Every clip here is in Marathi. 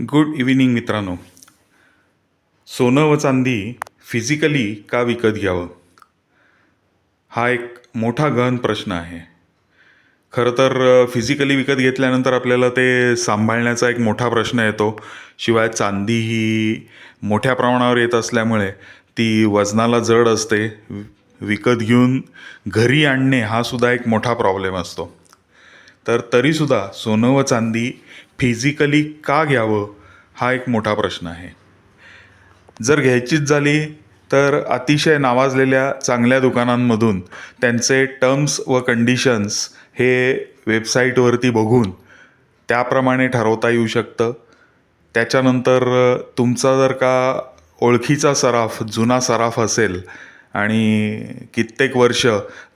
गुड इव्हिनिंग मित्रांनो. सोनं व चांदी फिजिकली का विकत घ्यावं? हा एक मोठा गहन प्रश्न आहे. खरं तर फिजिकली विकत घेतल्यानंतर आपल्याला ते सांभाळण्याचा एक मोठा प्रश्न येतो. शिवाय चांदी ही मोठ्या प्रमाणावर येत असल्यामुळे ती वजनाला जड असते. विकत घेऊन घरी आणणे हा सुद्धा एक मोठा प्रॉब्लेम असतो. तर तरीसुद्धा सोनं व चांदी फिजिकली का घ्यावं हा एक मोठा प्रश्न आहे. जर घ्यायचीच झाली तर अतिशय नावाजलेल्या चांगल्या दुकानांमधून त्यांचे टर्म्स व कंडिशन्स हे वेबसाईटवरती बघून त्याप्रमाणे ठरवता येऊ शकतं. त्याच्यानंतर तुमचा जर का ओळखीचा सराफ जुना सराफ असेल आणि कित्येक वर्ष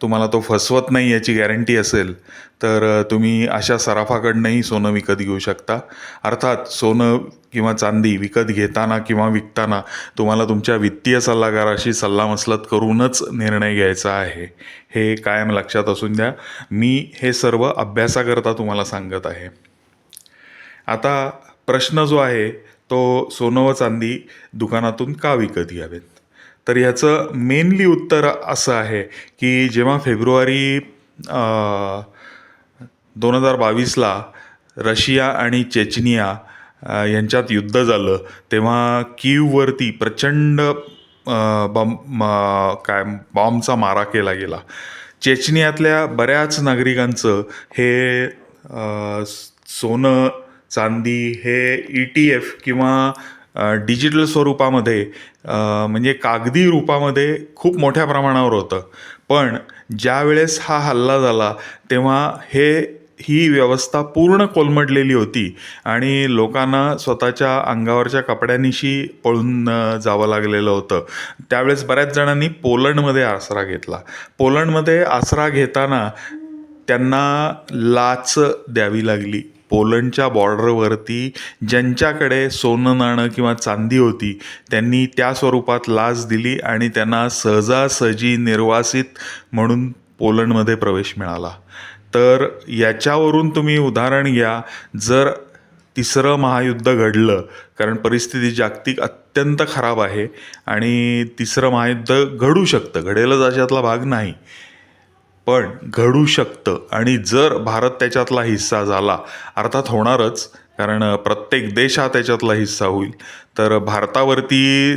तुम्हाला तो फसवत नाही याची गॅरंटी असेल तर तुम्ही अशा सराफाकडनंही सोनं विकत घेऊ शकता. अर्थात सोनं किंवा चांदी विकत घेताना किंवा विकताना तुम्हाला तुमच्या वित्तीय सल्लागाराशी सल्लामसलत करूनच निर्णय घ्यायचा आहे. हे कायम लक्षात असून द्या. मी हे सर्व अभ्यासाकरता तुम्हाला सांगत आहे. आता प्रश्न जो आहे तो सोनं व चांदी दुकानातून का विकत घ्यावेत? तर ह्याचं मेनली उत्तर असं आहे की जेव्हा फेब्रुवारी दोन हजार बावीसला रशिया आणि चेचनिया यांच्यात युद्ध झालं तेव्हा कीववरती प्रचंड बॉम्ब काय बॉम्बचा मारा केला गेला. चेचनियातल्या बऱ्याच नागरिकांचं हे सोनं चांदी हे ई टी एफ किंवा डिजिटल स्वरूपामध्ये म्हणजे कागदी रूपामध्ये खूप मोठ्या प्रमाणावर होतं. पण ज्या वेळेस हा हल्ला झाला तेव्हा हे ही व्यवस्था पूर्ण कोलमडलेली होती आणि लोकांना स्वतःच्या अंगावरच्या कपड्यांनिशी पळून जावं लागलेलं होतं. त्यावेळेस बऱ्याच जणांनी पोलंडमध्ये आसरा घेतला. पोलंडमध्ये आसरा घेताना त्यांना लाच द्यावी लागली. पोलंडच्या बॉर्डरवरती ज्यांच्याकडे सोनं नाणं किंवा चांदी होती त्यांनी त्या स्वरूपात लाच दिली आणि त्यांना सहजासहजी निर्वासित म्हणून पोलंडमध्ये प्रवेश मिळाला. तर याच्यावरून तुम्ही उदाहरण घ्या जर तिसरं महायुद्ध घडलं कारण परिस्थिती जागतिक अत्यंत खराब आहे आणि तिसरं महायुद्ध घडू शकतं घडेलच अशातला भाग नाही. पण घडू शकतं. आणि जर भारत त्याच्यातला हिस्सा झाला अर्थात होणारच कारण प्रत्येक देश हा त्याच्यातला हिस्सा होईल. तर भारतावरती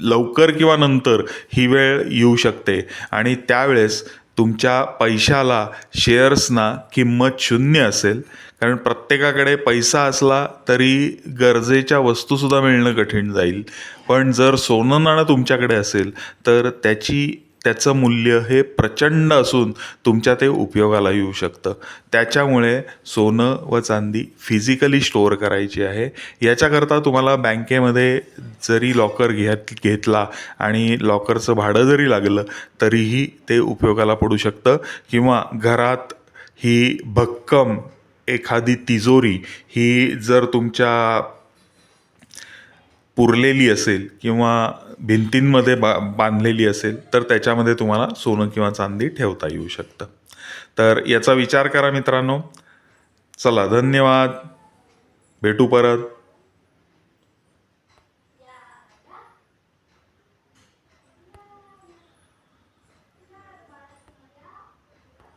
लवकर किंवा नंतर ही वेळ येऊ शकते. आणि त्यावेळेस तुमच्या पैशाला शेअर्सना किंमत शून्य असेल. कारण प्रत्येकाकडे पैसा असला तरी गरजेच्या वस्तूसुद्धा मिळणं कठीण जाईल. पण जर सोनं नाणं तुमच्याकडे असेल तर त्याची त्याचं मूल्य हे प्रचंड असून तुमच्या ते उपयोगाला येऊ शकतं. त्याच्यामुळे सोनं व चांदी फिजिकली स्टोअर करायची आहे. याच्याकरता तुम्हाला बँकेमध्ये जरी लॉकर घेत घेतला आणि लॉकरचं भाडं जरी लागलं तरीही ते उपयोगाला पडू शकतं. किंवा घरात ही भक्कम एखादी तिजोरी ही जर तुमच्या पुरलेली असेल किंवा भिंतींमध्ये बा बांधलेली असेल तर त्याच्यामध्ये तुम्हाला सोनं किंवा चांदी ठेवता येऊ शकतं. तर याचा विचार करा मित्रांनो. चला धन्यवाद. भेटू परत.